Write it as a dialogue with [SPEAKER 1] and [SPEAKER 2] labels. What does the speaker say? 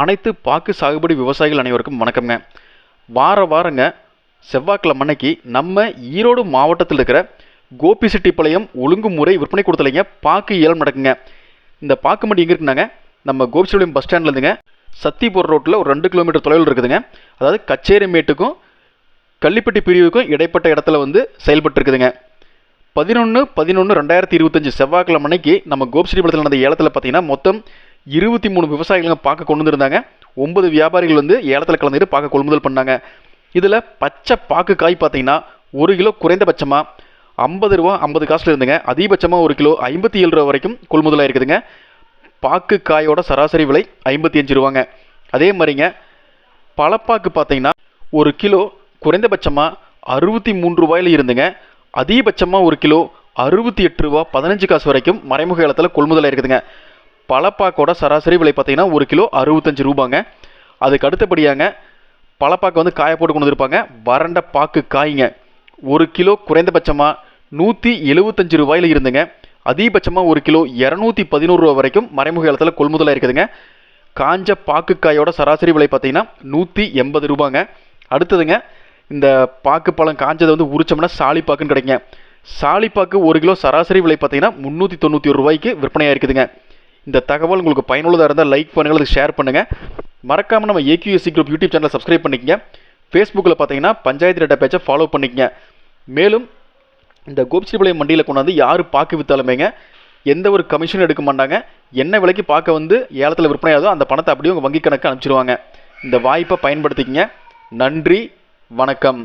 [SPEAKER 1] அனைத்து பாக்கு சாகுபடி விவசாயிகள் அனைவருக்கும் வணக்கம்ங்க. வார வாரங்க செவ்வாய்க்கிழமை அன்னைக்கு நம்ம ஈரோடு மாவட்டத்தில் இருக்கிற கோபிசெட்டிப்பாளையம் ஒழுங்குமுறை விற்பனை கொடுத்தலைங்க பாக்கு ஏலம் நடக்குங்க. இந்த பாக்கு மண்டி எங்கே இருக்குனாங்க? நம்ம கோபிசெட்டிப்பாளையம் பஸ் ஸ்டாண்ட்லேருந்துங்க சத்திபுரம் ரோட்டில் ஒரு ரெண்டு கிலோமீட்டர் தொலைவில் இருக்குதுங்க. அதாவது கச்சேரிமேட்டுக்கும் கள்ளிப்பட்டி பிரிவுக்கும் இடைப்பட்ட இடத்துல வந்து செயல்பட்டு இருக்குதுங்க பதினொன்று பதினொன்று ரெண்டாயிரத்தி இருபத்தஞ்சி செவ்வாய்க்கிழமை அன்னைக்கு நம்ம கோபிசெட்டிப்பாளையத்தில் நடந்த ஏலத்தில் பார்த்தீங்கன்னா மொத்தம் இருபத்தி மூணு விவசாயிகளுங்க பார்க்க கொண்டு வந்திருந்தாங்க. ஒன்பது வியாபாரிகள் வந்து ஏலத்தில் கலந்துட்டு பார்க்க கொள்முதல் பண்ணாங்க. இதில் பச்சை பாக்கு காய் பார்த்தீங்கன்னா ஒரு கிலோ குறைந்தபட்சமாக ஐம்பது ரூபா ஐம்பது காசில் இருந்துங்க. அதிகபட்சமாக ஒரு கிலோ ஐம்பத்தி ஏழு ரூபா வரைக்கும் கொள்முதலாக இருக்குதுங்க பாக்கு காயோட சராசரி விலை ஐம்பத்தி அஞ்சு ரூபாங்க. அதே மாதிரிங்க பழப்பாக்கு பார்த்தீங்கன்னா ஒரு கிலோ குறைந்தபட்சமாக அறுபத்தி மூன்று ரூபாயில் இருந்துங்க. அதிகபட்சமாக ஒரு கிலோ அறுபத்தி எட்டு ரூபா பதினஞ்சு காசு வரைக்கும் மறைமுக ஏலத்தில் கொள்முதலாக இருக்குதுங்க பழப்பாக்கோட சராசரி விலை பார்த்தீங்கன்னா ஒரு கிலோ அறுபத்தஞ்சு ரூபாங்க. அதுக்கு அடுத்தபடியாங்க பழப்பாக்கு வந்து காய போட்டு கொண்டு வந்திருப்பாங்க. வறண்ட பாக்கு காய்ங்க. ஒரு கிலோ குறைந்தபட்சமாக நூற்றி எழுபத்தஞ்சு ரூபாயில் இருந்துங்க. அதிகபட்சமாக ஒரு கிலோ இரநூத்தி பதினோரு ரூபா வரைக்கும் மறைமுக ஏலத்தில் கொள்முதலாக இருக்குதுங்க. காஞ்ச பாக்குக்காயோட சராசரி விலை பார்த்தீங்கன்னா நூற்றி எண்பது ரூபாங்க. அடுத்ததுங்க இந்த பாக்கு பழம் காஞ்சதை வந்து உரிச்சோம்னா சாலிப்பாக்குன்னு கிடைக்குங்க. சாலிப்பாக்கு ஒரு கிலோ சராசரி விலை பார்த்தீங்கன்னா முந்நூற்றி தொண்ணூற்றி ஒரு ரூபாய்க்கு விற்பனையாக இருக்குதுங்க இந்த தகவல் உங்களுக்கு பயனுள்ளதாக இருந்தால் லைக் பண்ணுங்கள் அதுக்கு ஷேர் பண்ணுங்கள் மறக்காமல் நம்ம ஏக்யூஎஸ்சி குரூப் யூடியூப் சேனலை சப்ஸ்கிரைப் பண்ணிக்கங்க. ஃபேஸ்புக்கில் பார்த்தீங்கன்னா பஞ்சாயத்து டேட்டா பேஜை ஃபாலோ பண்ணிக்கங்க. மேலும் இந்த கோபிச்செட்டிப்பாளையம் மண்டியில் கொண்டாந்து யார் பாக்கு வித்தாலுமேங்க எந்த ஒரு கமிஷனும் எடுக்க மாட்டாங்க. என்ன விலைக்கு பார்க்க வந்து ஏலத்தில் விற்பனை ஆகுதோ அந்த பணத்தை அப்படியே உங்கள் வங்கி கணக்கு அனுப்பிச்சிடுவாங்க இந்த வாய்ப்பை பயன்படுத்திக்கங்க. நன்றி வணக்கம்.